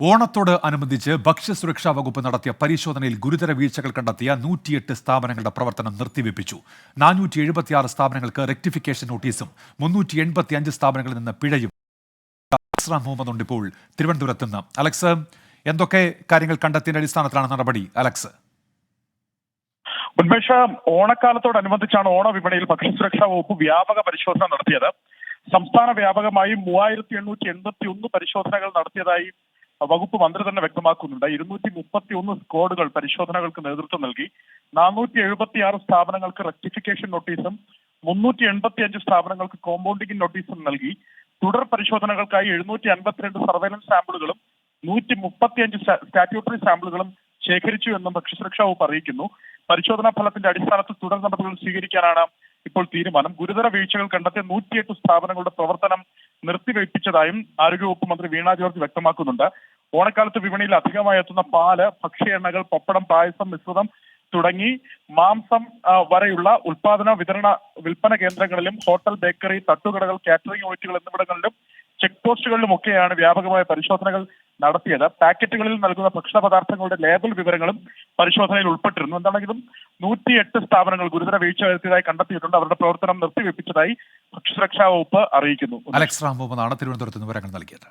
ഓണത്തോട് അനുബന്ധിച്ച് ഭക്ഷ്യസുരക്ഷാ വകുപ്പ് നടത്തിയ പരിശോധനയിൽ ഗുരുതര വീഴ്ചകൾ കണ്ടെത്തിയ നൂറ്റിയെട്ട് സ്ഥാപനങ്ങളുടെ പ്രവർത്തനം നിർത്തിവെപ്പിച്ചു. നാനൂറ്റി എഴുപത്തിയാറ് സ്ഥാപനങ്ങൾക്ക് റെക്ടിഫിക്കേഷൻ നോട്ടീസും മുന്നൂറ്റി എൺപത്തി അഞ്ച് സ്ഥാപനങ്ങളിൽ നിന്ന് പിഴയും. അലക്സ് റാം മുഹമ്മദ് ഉണ്ട് ഇപ്പോൾ തിരുവനന്തപുരത്ത് നിന്ന് അലക്സ് എന്തൊക്കെ കാര്യങ്ങൾ കണ്ടെത്തിയതിന്റെ അടിസ്ഥാനത്തിലാണ് നടപടി? അലക്സ്. ഉന്മേഷ ഓണക്കാലത്തോടനുബന്ധിച്ചാണ് ഓണ വിപണിയിൽ ഭക്ഷ്യസുരക്ഷാ വകുപ്പ് വ്യാപക പരിശോധന നടത്തിയത്. സംസ്ഥാന വ്യാപകമായി മൂവായിരത്തി എണ്ണൂറ്റി എൺപത്തി ഒന്ന് പരിശോധനകൾ നടത്തിയതായി വകുപ്പ് മന്ത്രി തന്നെ വ്യക്തമാക്കുന്നുണ്ട്. ഇരുന്നൂറ്റി മുപ്പത്തി ഒന്ന് സ്ക്വാഡുകൾ പരിശോധനകൾക്ക് നേതൃത്വം നൽകി. നാനൂറ്റി എഴുപത്തി ആറ് സ്ഥാപനങ്ങൾക്ക് റെക്ടിഫിക്കേഷൻ നോട്ടീസും മുന്നൂറ്റി എൺപത്തി അഞ്ച് സ്ഥാപനങ്ങൾക്ക് കോമ്പൗണ്ടിംഗ് നോട്ടീസും നൽകി. തുടർ പരിശോധനകൾക്കായി എഴുന്നൂറ്റി അൻപത്തിരണ്ട് സർവൈലൻസ് സാമ്പിളുകളും നൂറ്റി മുപ്പത്തിയഞ്ച് സ്റ്റാറ്റ്യൂട്ടറി സാമ്പിളുകളും ശേഖരിച്ചു എന്നും ഭക്ഷ്യസുരക്ഷാ വകുപ്പ് അറിയിക്കുന്നു. പരിശോധനാ ഫലത്തിന്റെ അടിസ്ഥാനത്തിൽ തുടർ നടപടികൾ സ്വീകരിക്കാനാണ് ഇപ്പോൾ തീരുമാനം. ഗുരുതര വീഴ്ചകൾ കണ്ടെത്തിയ നൂറ്റിയെട്ട് സ്ഥാപനങ്ങളുടെ പ്രവർത്തനം നിർത്തിവെപ്പിച്ചതായും ആരോഗ്യവകുപ്പ് മന്ത്രി വീണ ജോർജ് വ്യക്തമാക്കുന്നുണ്ട്. ഓണക്കാലത്ത് വിപണിയിൽ അധികമായി എത്തുന്ന പാൽ ഭക്ഷ്യ എണ്ണകൾ പപ്പടം പായസം മിശ്രിതം തുടങ്ങി മാംസം വരെയുള്ള ഉൽപാദന വിതരണ വിൽപ്പന കേന്ദ്രങ്ങളിലും ഹോട്ടൽ ബേക്കറി തട്ടുകടകൾ കാറ്ററിംഗ് യൂണിറ്റുകൾ എന്നിവിടങ്ങളിലും ചെക്ക് പോസ്റ്റുകളിലുമൊക്കെയാണ് വ്യാപകമായ പരിശോധനകൾ നടത്തിയത്. പാക്കറ്റുകളിൽ നൽകുന്ന ഭക്ഷണ പദാർത്ഥങ്ങളുടെ ലേബൽ വിവരങ്ങളും പരിശോധനയിൽ ഉൾപ്പെട്ടിരുന്നു. എന്താണെങ്കിലും നൂറ്റിയെട്ട് സ്ഥാപനങ്ങൾ ഗുരുതര വീഴ്ച വരുത്തിയതായി കണ്ടെത്തിയിട്ടുണ്ട്. അവരുടെ പ്രവർത്തനം നിർത്തിവെപ്പിച്ചതായി ഭക്ഷ്യസുരക്ഷാ വകുപ്പ് അറിയിക്കുന്നു. അലക്സ് റാം മുഹമ്മദാണ് തിരുവനന്തപുരത്ത് വിവരങ്ങൾ നൽകിയത്.